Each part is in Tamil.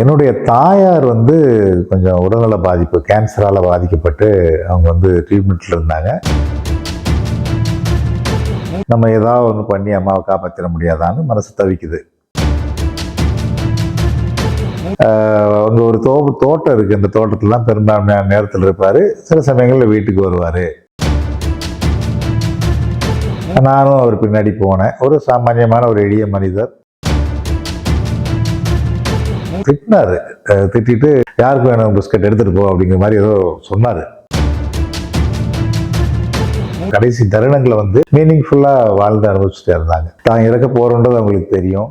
என்னுடைய தாயார் வந்து கொஞ்சம் உடல்நல பாதிப்பு கேன்சரால் பாதிக்கப்பட்டு அவங்க வந்து ட்ரீட்மெண்ட்டில் இருந்தாங்க. நம்ம ஏதாவது ஒன்று பண்ணி அம்மாவை காப்பாற்றிட முடியாதான்னு மனசு தவிக்குது. அங்கே ஒரு தோ தோட்டம் இருக்கு. அந்த தோட்டத்துலாம் பெரும்பான்மையான நேரத்தில் இருப்பார். சில சமயங்களில் வீட்டுக்கு வருவார். நானும் அவர் பின்னாடி போனேன். ஒரு சாமானியமான ஒரு எளிய மனிதர். திட்டினாரு. திட்டிட்டு யாருக்கு வேணும் பிஸ்கட் எடுத்துட்டு போ அப்படிங்கிற மாதிரி ஏதோ சொன்னாரு. கடைசி தருணங்களை வந்து மீனிங்ஃபுல்லாக வாழ்ந்து அனுபவிச்சுட்டே இருந்தாங்க. தான் இறக்க போகிறோன்றது அவங்களுக்கு தெரியும்.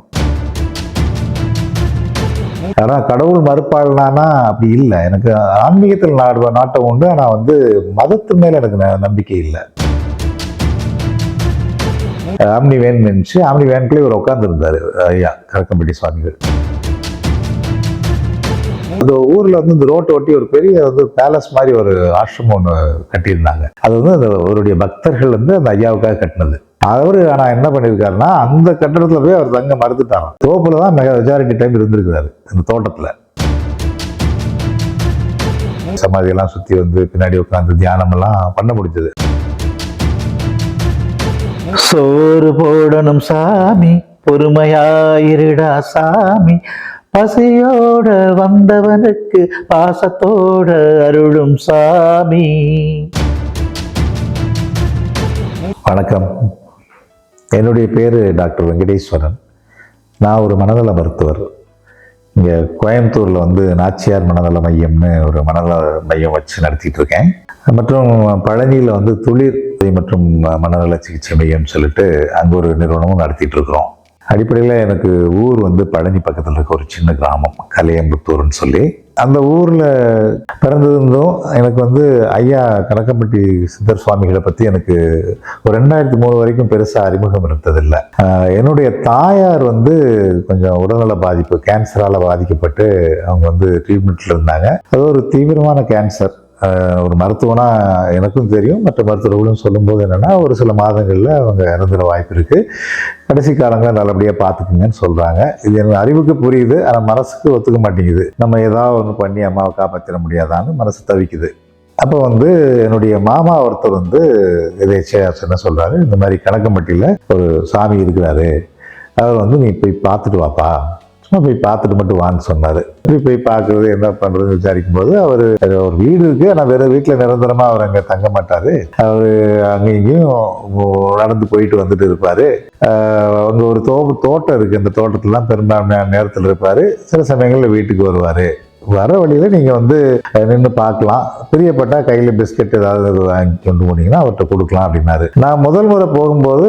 ஆனா கடவுள் மறுப்பாள்னானா அப்படி இல்லை. எனக்கு ஆன்மீகத்தில் நாடு நாட்டம் உண்டு. ஆனால் வந்து மதத்து மேல எனக்கு நம்பிக்கை இல்லை. ஆம்னி வேன் நினைச்சு ஆம்னி வேன்குள்ளே இவர் உட்காந்துருந்தார் ஐயா கரக்கம்பட்டி சுவாமிகள். அந்த ஊர்ல வந்து இந்த ரோட்டை ஒட்டி ஒரு பெரிய வந்து பேலஸ் மாதிரி ஒரு ஆசிரமம் ஒன்று கட்டியிருந்தாங்க. அது வந்து அந்த அவருடைய பக்தர்கள் வந்து அந்த ஐயாவுக்காக கட்டினது. அவரு ஆனா என்ன பண்ணியிருக்காருன்னா அந்த கட்டடத்துல போய் அவர் தங்க மறுத்துட்டாராம். தோப்புல தான் மெஜாரிட்டி டைம் இருந்திருக்கிறாரு அந்த தோட்டத்துல. சமாதியெல்லாம் சுத்தி வந்து பின்னாடி உட்காந்து தியானம் எல்லாம் பண்ண முடிஞ்சது. சோறு போடணும் சாமி பொறுமையாயிருடா சாமி. பசியோட வந்தவனுக்கு பாசத்தோட அருளும் சாமி. வணக்கம். என்னுடைய பேர் டாக்டர் வெங்கடேஸ்வரன். நான் ஒரு மனநல மருத்துவர். இங்கே கோயம்புத்தூரில் வந்து நாச்சியார் மனநல மையம்னு ஒரு மனநல மையம் வச்சு நடத்திட்டு இருக்கேன். மற்றும் பழனியில் வந்து துளிர் மற்றும் மனநல சிகிச்சை மையம் சொல்லிட்டு அங்கே ஒரு நிறுவனமும் நடத்திட்டு இருக்கிறோம். அடிப்படையில் எனக்கு ஊர் வந்து பழனி பக்கத்தில் இருக்க ஒரு சின்ன கிராமம் கலையம்புத்தூர்னு சொல்லி. அந்த ஊரில் பிறந்திருந்தும் எனக்கு வந்து ஐயா கணக்கம்பட்டி சித்தர் சுவாமிகளை பற்றி எனக்கு ஒரு ரெண்டாயிரத்தி மூணு வரைக்கும் பெருசாக அறிமுகம் இருந்ததில்லை. என்னுடைய தாயார் வந்து கொஞ்சம் உடல்நல பாதிப்பு கேன்சரால் பாதிக்கப்பட்டு அவங்க வந்து ட்ரீட்மெண்ட்டில் இருந்தாங்க. அது ஒரு தீவிரமான கேன்சர் ஒரு மருத்துவனா எனக்கும் தெரியும். மற்ற மருத்துவர்களும் சொல்லும்போது என்னென்னா ஒரு சில மாதங்களில் அவங்க இறந்துட வாய்ப்பு இருக்குது கடைசி காலங்களில் நல்லபடியாக பார்த்துக்குங்கன்னு சொல்கிறாங்க இது எனக்கு அறிவுக்கு புரியுது. ஆனால் மனசுக்கு ஒத்துக்க மாட்டேங்குது. நம்ம ஏதாவது ஒன்று பண்ணி அம்மாவை காப்பாற்றிட முடியாதான்னு மனசு தவிக்குது. அப்போ வந்து என்னுடைய மாமா ஒருத்தர் வந்து எதேச்சையாக என்ன சொல்கிறாரு இந்த மாதிரி கணக்கம்பட்டியில் ஒரு சாமி இருக்கிறாரு. அவர் வந்து நீ போய் பார்த்துட்டு வாப்பா. சும்மா போய் பார்த்துட்டு மட்டும் வான்னு சொன்னார். இப்படி போய் பார்க்கறது என்ன பண்ணுறதுன்னு விசாரிக்கும் போது அவர் ஒரு வீடு இருக்குது ஆனால் வேறு வீட்டில் நிரந்தரமாக அவர் அங்கே தங்க மாட்டார். அவர் அங்கேயும் இங்கேயும் நடந்து போயிட்டு வந்துட்டு இருப்பார். அங்கே ஒரு தோ தோட்டம் இருக்குது அந்த தோட்டத்துலாம் பெரும்பான்மையான நேரத்தில் இருப்பார். சில சமயங்களில் வீட்டுக்கு வருவார். வர வழியில் நீங்கள் வந்து நின்று பார்க்கலாம். பிரியப்பட்டால் கையில் பிஸ்கட் ஏதாவது வாங்கி கொண்டு போனீங்கன்னா அவர்கிட்ட கொடுக்கலாம் அப்படின்னாரு. நான் முதல் முறை போகும்போது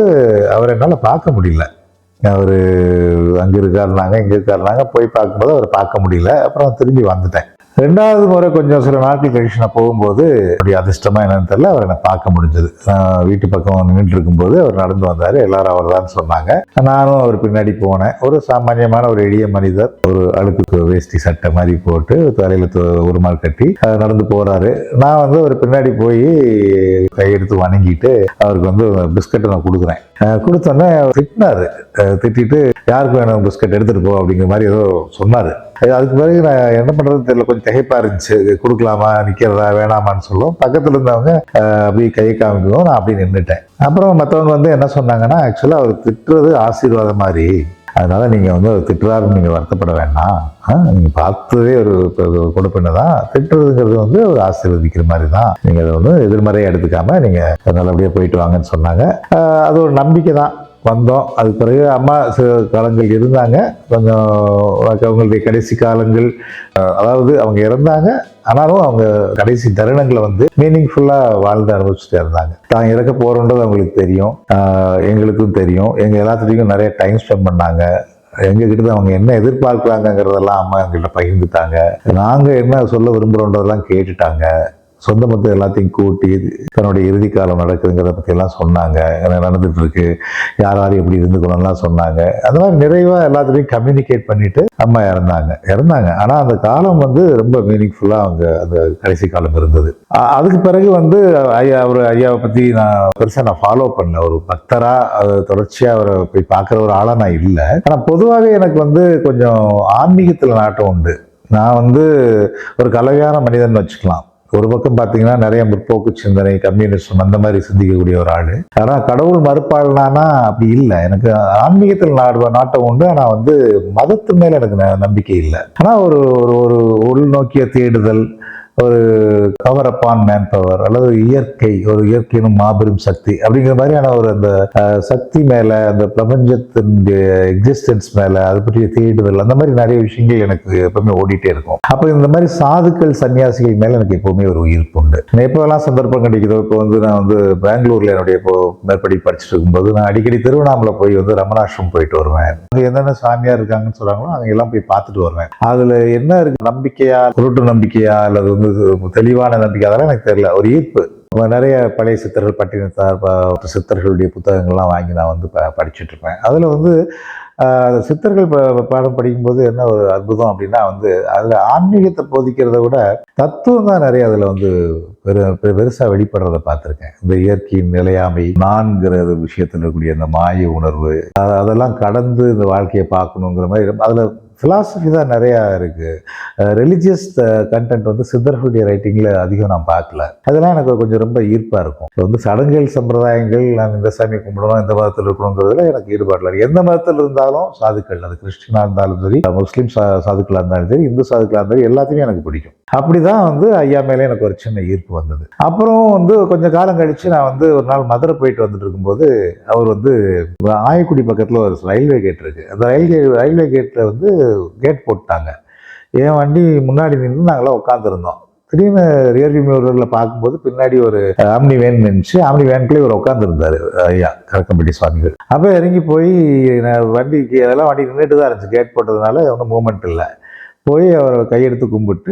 அவர் என்னால் பார்க்க முடியல. அவர் அங்கே இருக்காருனாங்க இங்கே இருக்காருனாங்க போய் பார்க்கும்போது அவர் பார்க்க முடியல. அப்புறம் திரும்பி வந்துட்டேன். ரெண்டாவது முறை கொஞ்சம் சில நாட்கள் கழிச்சு நான் போகும்போது அப்படி அதிர்ஷ்டமாக என்னன்னு தெரியல அவரை நான் பார்க்க முடிஞ்சது. நான் வீட்டு பக்கம் நின்றுட்டு இருக்கும்போது அவர் நடந்து வந்தார் எல்லாரும் அவர் தான் சொன்னாங்க. நானும் அவர் பின்னாடி போனேன். ஒரு சாமானியமான ஒரு எளிய மனிதர் ஒரு அழுக்கு வேஷ்டி சட்டை மாதிரி போட்டு தலையில் ஒரு மாதிரி கட்டி நடந்து போகிறாரு நான் வந்து அவர் பின்னாடி போய் கையெடுத்து வணங்கிட்டு அவருக்கு வந்து பிஸ்கட்டை நான் கொடுக்குறேன். கொடுத்தோன்னே திட்டினார். திட்டிட்டு யாருக்கு வேணும் பிஸ்கட் எடுத்துகிட்டு போ? அப்படிங்கிற மாதிரி ஏதோ சொன்னார். அதுக்கு பிறகு நான் என்ன பண்ணுறது தெரியல கொஞ்சம் திகைப்பா இருந்துச்சு. கொடுக்கலாமா? நிற்கிறதா வேணாமான்னு சொல்லும். பக்கத்தில் இருந்தவங்க அப்படியே கை காமிக்கவும் நான் அப்படியே நின்றுட்டேன் அப்புறம் மற்றவங்க வந்து என்ன சொன்னாங்கன்னா ஆக்சுவலாக அவர் திட்டுறது ஆசீர்வாதம் மாதிரி. அதனால் நீங்கள் வந்து அவர் திட்டுறாருன்னு நீங்கள் வருத்தப்பட வேண்டாம். ஆ, பார்த்ததே ஒரு கொடுப்பின தான். திட்டுறதுங்கிறது வந்து ஒரு ஆசீர்வதிக்கிற மாதிரி தான். நீங்கள் அதை வந்து எதிர்மறையாக எடுத்துக்காமல் நீங்கள் நல்லபடியாக போயிட்டு வாங்கன்னு சொன்னாங்க. அது ஒரு நம்பிக்கை தான். வந்தோம். அதுக்கு பிறகு அம்மா சில காலங்கள் இருந்தாங்க. கொஞ்சம் அவங்களுடைய கடைசி காலங்கள் அதாவது அவங்க இறந்தாங்க. ஆனாலும் அவங்க கடைசி தருணங்களை வந்து மீனிங்ஃபுல்லாக வாழ்ந்து அனுபவிச்சுட்டே இருந்தாங்க. தான் இறக்க போகிறோன்றது அவங்களுக்கு தெரியும். எங்களுக்கும் தெரியும். எங்கள் எல்லாத்துலேயும் நிறைய டைம் ஸ்பெண்ட் பண்ணாங்க. எங்ககிட்ட அவங்க என்ன எதிர்பார்க்குறாங்கங்கிறதெல்லாம் அம்மா எங்கள்கிட்ட பகிர்ந்துட்டாங்க. நாங்கள் என்ன சொல்ல விரும்புகிறோன்றதெல்லாம் கேட்டுட்டாங்க. சொந்த மொத்தம் எல்லாத்தையும் கூட்டி தன்னுடைய இறுதி காலம் நடக்குதுங்கிறத பற்றியெல்லாம் சொன்னாங்க. என்ன நடந்துட்டு இருக்கு யார் யார் எப்படி இருந்துக்கணும்லாம் சொன்னாங்க. அந்த மாதிரி நிறைவாக எல்லாத்துலேயும் கம்யூனிகேட் பண்ணிட்டு அம்மா இறந்தாங்க. இறந்தாங்க. ஆனால் அந்த காலம் வந்து ரொம்ப மீனிங்ஃபுல்லாக அவங்க அந்த கடைசி காலம் இருந்தது. அதுக்கு பிறகு வந்து ஐயா அவர் ஐயாவை பற்றி நான் பெருசாக நான் ஃபாலோ பண்ணல. ஒரு பக்தராக தொடர்ச்சியாக அவரை போய் பார்க்குற ஒரு ஆளாக நான் இல்லை. ஆனால் பொதுவாகவே எனக்கு வந்து கொஞ்சம் ஆன்மீகத்தில் நாட்டம் உண்டு. நான் வந்து ஒரு கலவையான மனிதன் வச்சுக்கலாம். ஒரு பக்கம் பார்த்தீங்கன்னா நிறைய முற்போக்கு சிந்தனை கம்யூனிசம் அந்த மாதிரி சிந்திக்கக்கூடிய ஒரு ஆள். ஆனால் கடவுள் மறுப்பாளனானா அப்படி இல்லை. எனக்கு ஆன்மீகத்தில் நாடுவ நாட்டம் உண்டு. ஆனால் வந்து மதத்து மேலே எனக்கு நம்பிக்கை இல்லை. ஆனால் ஒரு ஒரு ஒரு உள்நோக்கிய தேடுதல் ஒரு கவர் அப்பான் மேன் பவர் அல்லது இயற்கை ஒரு இயற்கையினும் மாபெரும் சக்தி அப்படிங்கிற மாதிரியான ஒரு அந்த சக்தி மேல அந்த பிரபஞ்சத்தினுடைய எக்ஸிஸ்டன்ஸ் மேல அது பற்றிய தேடுதல் அந்த மாதிரி நிறைய விஷயங்கள் எனக்கு எப்பவுமே ஓடிட்டே இருக்கும். அப்போ இந்த மாதிரி சாதுக்கள் சன்னியாசிகள் மேல எனக்கு எப்பவுமே ஒரு ஈர்ப்பு உண்டு. நான் எப்போல்லாம் சந்தர்ப்பம் கிடைக்குதோ இப்போ வந்து நான் வந்து பெங்களூர்ல என்னுடைய இப்போ மேற்படி படிச்சுட்டு இருக்கும்போது நான் அடிக்கடி திருவண்ணாமலை போய் வந்து ரமணாஷ்ரம் போயிட்டு வருவேன். அங்கே என்னென்ன சாமியார் இருக்காங்கன்னு சொல்றாங்களோ அவங்க எல்லாம் போய் பார்த்துட்டு வருவேன். அதுல என்ன இருக்கு? நம்பிக்கையா குருட்டு நம்பிக்கையா அல்லது வந்து தெளிவான நம்பிக்கை. அதெல்லாம் எனக்கு தெரியல. ஒரு ஈர்ப்பு. நம்ம நிறைய பழைய சித்தர்கள் பட்டினத்தார் சித்தர்களுடைய புத்தகங்கள்லாம் வாங்கி நான் வந்து ப படிச்சுட்டு இருப்பேன் அதில் வந்து அந்த சித்தர்கள் ப- பாடம் படிக்கும்போது என்ன ஒரு அற்புதம் அப்படின்னா வந்து அதில் ஆன்மீகத்தை போதிக்கிறத விட தத்துவம் தான் நிறைய அதில் வந்து பெரு பெ- வெளிப்படுறத பார்த்துருக்கேன். இந்த இயற்கையின் நிலையாமை நான்கிற விஷயத்தில் இருக்கக்கூடிய அந்த மாய உணர்வு அதெல்லாம் கடந்து இந்த வாழ்க்கையை பார்க்கணுங்கிற மாதிரி அதில் ஃபிலாசபி தான் நிறையா இருக்குது ரிலிஜியஸ் கண்டென்ட் வந்து சித்தர்களுடைய ரைட்டிங்கில் அதிகம் நான் பார்க்கல. அதெல்லாம் எனக்கு கொஞ்சம் ரொம்ப ஈர்ப்பாக இருக்கும். இப்போ வந்து சடங்குகள் சம்பிரதாயங்கள் நான் இந்த சாமி கும்பிடணும் இந்த மதத்தில் இருக்கணுங்கிறதுல எனக்கு ஈடுபாடு இல்லை. எந்த மதத்தில் இருந்தாலும் சாதுக்கள் அது கிறிஸ்டினாக இருந்தாலும் சரி முஸ்லீம் சா சாதுக்களாக இருந்தாலும் சரி இந்து சாதுக்களாக இருந்தாலும் எல்லாத்தையுமே எனக்கு பிடிக்கும். அப்படி தான் வந்து ஐயா மேலே எனக்கு ஒரு சின்ன ஈர்ப்பு வந்தது. அப்புறம் வந்து கொஞ்சம் காலம் கழித்து நான் வந்து ஒரு நாள் மதுரை போயிட்டு வந்துட்டு இருக்கும்போது அவர் வந்து ஆயக்குடி பக்கத்தில் ஒரு ரயில்வே கேட் இருக்குது அந்த ரயில்வே ரயில்வே கேட்டில் வந்து கேட் போட்டாங்க என் வண்டி முன்னாடி நின்று நாங்களாம் உட்காந்துருந்தோம் திடீர்னு ரியர்வி மிரரில் பார்க்கும்போது பின்னாடி ஒரு ஆம்னி வேன் நின்றுச்சு ஆம்னி வேனுக்குள்ளே இவர் உட்காந்துருந்தாரு ஐயா கரக்கம்பட்டி சுவாமிகள். அப்போ இறங்கி போய் நான் வண்டிக்கு அதெல்லாம் வண்டி நின்றுட்டு தான் இருந்துச்சு. கேட் போட்டதுனால ஒன்றும் மூமெண்ட் இல்லை. போய் அவரை கையெடுத்து கும்பிட்டு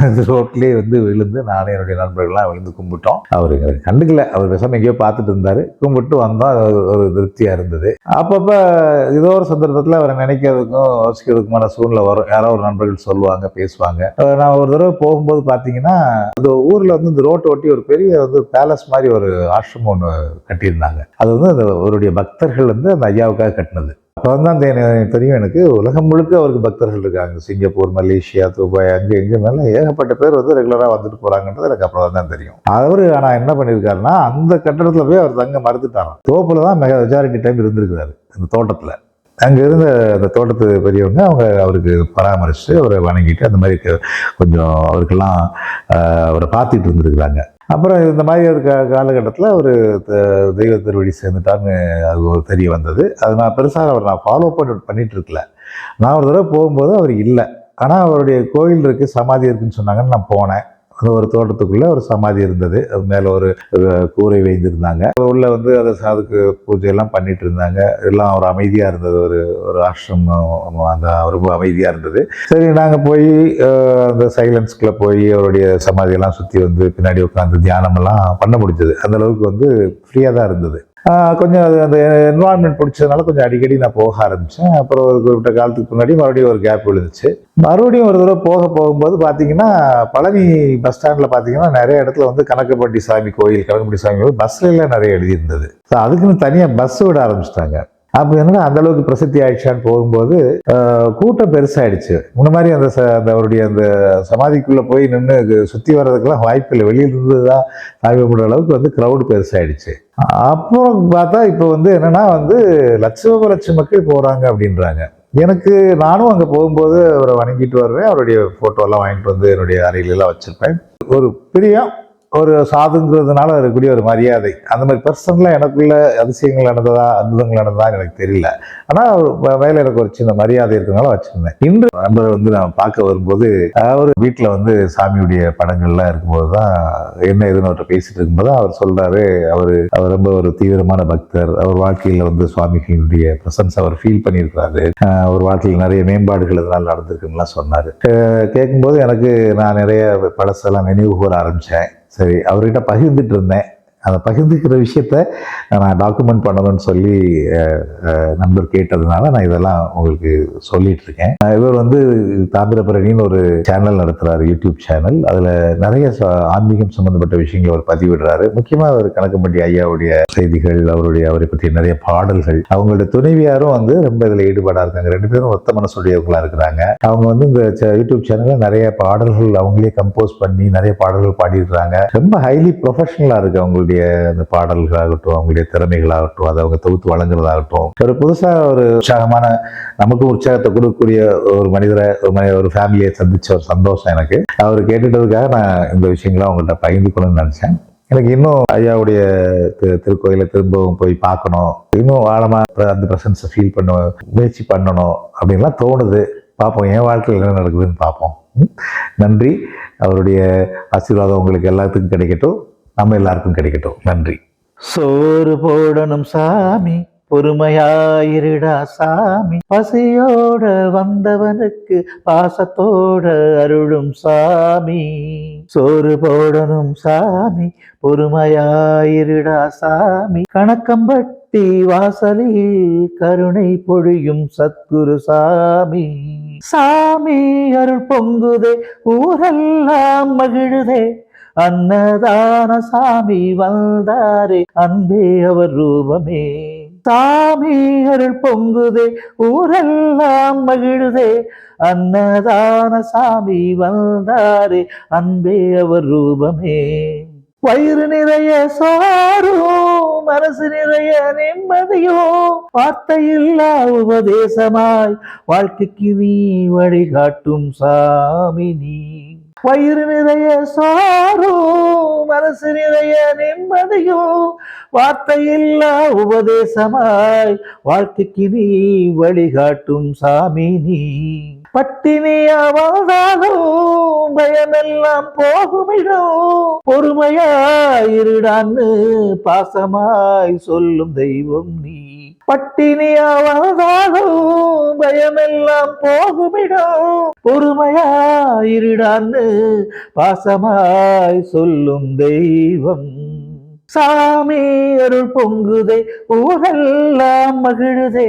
ரோட்லேயே வந்து விழுந்து நானே என்னுடைய நண்பர்கள்லாம் விழுந்து கும்பிட்டோம். அவர் எங்களுக்கு கண்டுக்கல. அவர் பேசாமல் எங்கேயோ பார்த்துட்டு இருந்தார். கும்பிட்டு வந்தோம். அது ஒரு- ஒரு திருப்தியாக இருந்தது. அப்பப்போ ஏதோ ஒரு சந்தர்ப்பத்தில் அவரை நினைக்கிறதுக்கும் யோசிக்கிறதுக்குமான சூழ்நிலை வரும். யாரோ ஒரு நண்பர்கள் சொல்லுவாங்க பேசுவாங்க. நான் ஒரு தடவை போகும்போது பார்த்தீங்கன்னா இந்த ஊரில் வந்து இந்த ரோட்டை ஒட்டி ஒரு பெரிய வந்து பேலஸ் மாதிரி ஒரு ஆசிரமம் ஒன்று கட்டியிருந்தாங்க. அது வந்து அந்த அவருடைய பக்தர்கள் வந்து அந்த ஐயாவுக்காக கட்டினது. பதினாம் தேதி தெரியும் எனக்கு. உலகம் முழுக்க அவருக்கு பக்தர்கள் இருக்காங்க. சிங்கப்பூர் மலேசியா துபாய் அங்கே எங்கே மேலே ஏகப்பட்ட பேர் வந்து ரெகுலராக வந்துட்டு போகிறாங்கன்றது எனக்கு அப்புறம் தான் தெரியும். அவர் ஆனால் என்ன பண்ணியிருக்காருன்னா அந்த கட்டடத்தில் போய் அவர் தங்க மறுத்துட்டாராம். தோப்பில் தான் மெகா மெஜாரிட்டி டைம் இருந்திருக்கிறாரு அந்த தோட்டத்தில். அங்கே இருந்த அந்த தோட்டத்து பெரியவங்க அவங்க அவருக்கு பராமரித்து அவரை வணங்கிட்டு அந்த மாதிரி கொஞ்சம் அவருக்கெல்லாம் அவரை பார்த்துட்டு இருந்திருக்கிறாங்க. அப்புறம் இந்த மாதிரி ஒரு கா காலகட்டத்தில் அவர் தெய்வ திருவடி சேர்ந்துட்டான்னு அது ஒரு தெரிய வந்தது. அது நான் பெருசாக அவர் நான் ஃபாலோ பண்ணி பண்ணிட்டு இருக்கல. நான் ஒரு தடவை போகும்போது அவர் இல்லை. ஆனால் அவருடைய கோயில் இருக்குது சமாதி இருக்குன்னு சொன்னாங்கன்னு நான் போனேன். அந்த ஒரு தோட்டத்துக்குள்ளே ஒரு சமாதி இருந்தது. அது மேலே ஒரு கூரை வைந்திருந்தாங்க உள்ளே வந்து அதை அதுக்கு பூஜை எல்லாம் பண்ணிட்டு இருந்தாங்க. எல்லாம் ஒரு அமைதியாக இருந்தது. ஒரு ஒரு ஆசிரமம் அந்த ரொம்ப அமைதியாக இருந்தது. சரி நாங்கள் போய் அந்த சைலன்ஸ்குள்ளே போய் அவருடைய சமாதியெல்லாம் சுற்றி வந்து பின்னாடி உட்காந்து தியானமெல்லாம் பண்ண முடிஞ்சது. அந்த அளவுக்கு வந்து ஃப்ரீயாக தான் இருந்தது. கொஞ்சம் அது அந்த என்வாரன்மெண்ட் பிடிச்சதுனால கொஞ்சம் அடிக்கடி நான் போக ஆரம்பித்தேன் அப்புறம் ஒரு குறிப்பிட்ட காலத்துக்கு முன்னாடி மறுபடியும் ஒரு கேப் விழுந்துச்சு. மறுபடியும் ஒரு தடவை போக போகும்போது பார்த்தீங்கன்னா பழனி பஸ் ஸ்டாண்டில் பார்த்தீங்கன்னா நிறைய இடத்துல வந்து கணக்கப்பட்டி சாமி கோயில் கணக்கம்பட்டி சாமி கோயில் பஸ்ல எல்லாம் நிறைய எழுதியிருந்தது. ஸோ அதுக்குன்னு தனியாக பஸ் விட ஆரம்பிச்சிட்டாங்க. அப்போ என்னன்னா அந்த அளவுக்கு பிரசித்தி ஆயிடுச்சான்னு போகும்போது கூட்டம் பெருசாயிடுச்சு. முன்ன மாதிரி அந்த ச- அந்த அவருடைய அந்த சமாதிக்குள்ளே போய் நின்று சுற்றி வர்றதுக்கெல்லாம் வாய்ப்பு இல்லை. வெளியில இருந்து தான் சாமி கும்பிட்ற அளவுக்கு வந்து க்ரௌடு பெருசாயிடுச்சு. அப்புறம் பார்த்தா இப்போ வந்து என்னென்னா வந்து லட்சோப லட்சம் மக்கள் போகிறாங்க அப்படின்றாங்க. எனக்கு நானும் அங்கே போகும்போது அவரை வணங்கிட்டு வருவேன். அவருடைய ஃபோட்டோலாம் வாங்கிட்டு வந்து என்னுடைய அறையிலெல்லாம் வச்சுருப்பேன். ஒரு பிரியம் ஒரு சாதுங்கிறதுனால இருக்கக்கூடிய ஒரு மரியாதை. அந்த மாதிரி பர்சனலாக எனக்குள்ள அதிசயங்கள் நடந்ததா அற்புதங்கள் நடந்ததா எனக்கு தெரியல. ஆனால் மேலே எனக்கு ஒரு சின்ன மரியாதை இருக்கிறனால வச்சுருந்தேன். இன்று நண்பர் வந்து நான் பார்க்க வரும்போது அவர் வீட்டில் வந்து சாமியுடைய படங்கள்லாம் இருக்கும்போது தான் என்ன ஏதுன்னு அவர்கிட்ட பேசிட்டு இருக்கும்போது அவர் சொல்றாரு அவர் அவர் ரொம்ப ஒரு தீவிரமான பக்தர். அவர் வாழ்க்கையில் வந்து சுவாமிகளுடைய பிரசன்ஸ் அவர் ஃபீல் பண்ணியிருக்கிறாரு. அவர் வாழ்க்கையில் நிறைய மேம்பாடுகள் இதனால் நடந்திருக்குன்னுலாம் சொன்னார். கேட்கும்போது எனக்கு நான் நிறைய பழசெல்லாம் நினைவு கூற ஆரம்பித்தேன் சரி அவர்கிட்ட பகிர்ந்துட்டு இருந்தேன். அதை பகிர்ந்துக்கிற விஷயத்த நான் டாக்குமெண்ட் பண்ணணும்னு சொல்லி நண்பர் கேட்டதுனால நான் இதெல்லாம் உங்களுக்கு சொல்லிட்டு இருக்கேன் இவர் வந்து தாமிரபரணின்னு ஒரு சேனல் நடத்துகிறார் யூடியூப் சேனல் அதில் நிறைய ஆன்மீகம் சம்மந்தப்பட்ட விஷயங்களை அவர் பதிவிடுறாரு. முக்கியமாக அவர் கணக்கம்பட்டி ஐயாவுடைய செய்திகள் அவருடைய அவரை பற்றிய நிறைய பாடல்கள். அவங்களுடைய துணைவியாரும் வந்து ரொம்ப இதில் ஈடுபாடாக இருக்காங்க. ரெண்டு பேரும் ஒத்த மனசுடையவங்களாக இருக்கிறாங்க. அவங்க வந்து இந்த யூடியூப் சேனல்ல நிறைய பாடல்கள் அவங்களே கம்போஸ் பண்ணி நிறைய பாடல்கள் பாடிடுறாங்க. ரொம்ப ஹைலி ப்ரொஃபஷனலாக இருக்கு அவங்களுடைய அந்த பாடல்களாகட்டும் அவங்களுடைய திறமைகளாகட்டும் அதை அவங்க தொகுத்து வழங்குறதாகட்டும். ஒரு புதுசாக ஒரு உற்சாகமான நமக்கு உற்சாகத்தை கொடுக்கக்கூடிய ஒரு மனிதரை ஒரு மனி- ஒரு ஃபேமிலியை சந்தித்த ஒரு சந்தோஷம் எனக்கு. அவர் கேட்டுட்டதுக்காக நான் இந்த விஷயங்களை அவங்கள்ட்ட பகிர்ந்து கொள்ளணும்னு நினச்சேன். எனக்கு இன்னும் ஐயாவுடைய திரு- திருக்கோயிலை திரும்பவும் போய் பார்க்கணும். இன்னும் ஆழமாக அந்த ப்ரெசன்ஸை ஃபீல் பண்ண முயற்சி பண்ணணும் அப்படின்லாம் தோணுது. பார்ப்போம் என் வாழ்க்கையில் என்ன நடக்குதுன்னு பார்ப்போம். நன்றி. அவருடைய ஆசீர்வாதம் உங்களுக்கு எல்லாத்துக்கும் கிடைக்கட்டும். நம்ம எல்லாருக்கும் கிடைக்கட்டும். நன்றி. சோறு போடணும் சாமி. பொறுமையாயிருடா சாமி. பசியோட வந்தவனுக்கு பாசத்தோட அருளும் சாமி. சோறு போடணும் சாமி. பொறுமையாயிருடா சாமி. கணக்கம்பட்டி வாசலில் கருணை பொழியும் சத்குரு சாமி. சாமி அருள் பொங்குதே ஊரெல்லாம் மகிழுதே. அன்னதான சாமி வந்தாரே அன்பே அவர் ரூபமே. சாமி அருள் பொங்குதே ஊரெல்லாம் மகிழுதே. அன்னதான சாமி வந்தாரே அன்பே அவர் ரூபமே. வயிறு நிறைய சோறும் மனசு நிறைய நிம்மதியோ வார்த்தையில்லா உபதேசமாய் வாழ்க்கைக்கு நீ வழிகாட்டும் சாமி நீ. வயிறு நிறைய சாரும் மனசு நிறைய நிம்மதியும் வார்த்தையில்லா உபதேசமாய் வாழ்க்கைக்கு நீ வழிகாட்டும் சாமி நீ. பட்டினியா வாழ்ந்தாலும் பயமெல்லாம் போகுமிடும் பொறுமையாயிருடான்னு பாசமாய் சொல்லும் தெய்வம் நீ. பட்டினியா வாழ்ந்தாலும் பயமெல்லாம் போகுமிடம். பொறுமையாயிருடான்னு பாசமாய் சொல்லும் தெய்வம். சாமி அருள் பொங்குதே ஊரெல்லாம் மகிழுதே.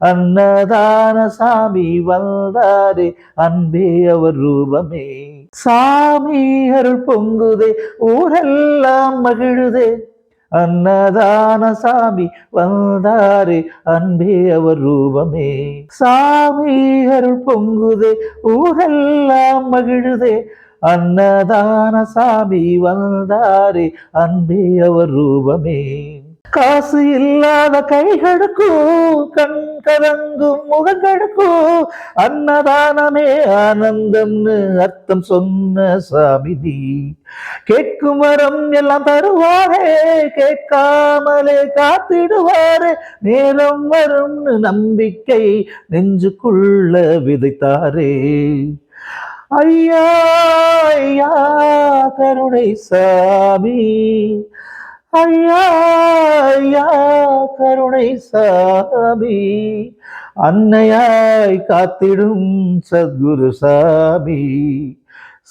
அன்னதான சாமி வந்தாரே அன்பே அவர் ரூபமே. சாமி அருள் பொங்குதே ஊரெல்லாம் மகிழுதே. அன்னதான சாமி வந்தாரு அன்பே அவர் ரூபமே. சாமி அருள் பொங்குதே ஊரெல்லாம் மகிழுதே. அன்னதான சாமி வந்தாரு அன்பே அவர் ரூபமே. காசு இல்லாத கைகளுக்கும் கண் கலங்கும் முகங்களுக்கும் அன்னதானமே ஆனந்தம்னு அர்த்தம் சொன்ன சாமிதி கேட்கும் வரம் எல்லாம் தருவாரே கேட்காமலே காத்திடுவாரே நேரம் வரும்னு நம்பிக்கை நெஞ்சுக்குள்ள விதைத்தாரே. ஐயா ஐயா கருணை சாமி ஐயா ஐயா கருணை சாமி. அன்னையாய் காத்திடும் சத்குரு சாமி.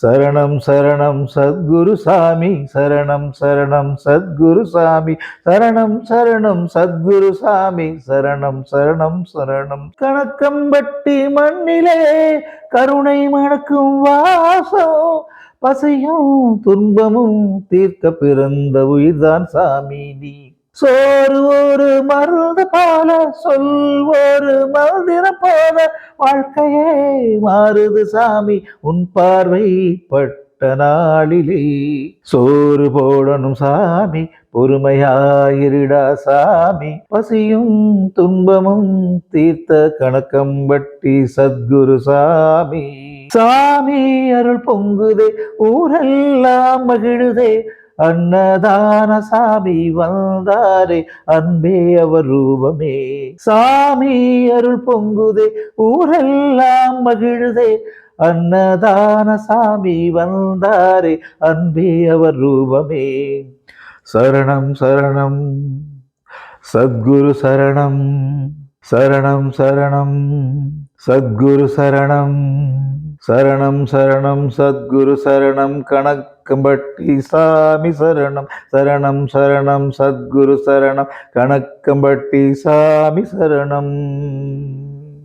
சரணம் சரணம் சத்குரு சாமி. சரணம் சரணம் சத்குரு சாமி. சரணம் சரணம் சத்குரு சாமி. சரணம் சரணம் சரணம். கணக்கம்பட்டி மண்ணிலே கருணை மணக்கும் வாசம். பசியும் துன்பமும் தீர்க்க பிறந்த உயிர்தான் சாமி நீ. சோறு ஒரு மருந்து போல சொல் ஒரு மந்திரம் போல வாழ்க்கையே மாறுது சாமி உன் பார்வை பட்ட நாளிலே. சோறு போடணும் சாமி பொறுமையாயிருடா சாமி. பசியும் துன்பமும் தீர்த்த கணக்கம்பட்டி சத்குரு சாமி. சாமி அருள் பொங்குதே ஊரெல்லாம் மகிழுதே. அன்னதான சாமி வந்தாரே அன்பே அவர் ரூபமே. சாமி அருள் பொங்குதே ஊரெல்லாம் மகிழுதே. அன்னதான சாமி வந்தாரே அன்பே அவர் ரூபமே. சரணம் சரணம். சத்குரு சரணம். சரணம் சரணம். சத்குரு சரணம். சரணம் சரணம் சத்குரு சரணம் கணக்கம்பட்டி சாமி சரணம். சரணம் சரணம் சத்குரு சரணம் கணக்கம்பட்டி சாமி சரணம்.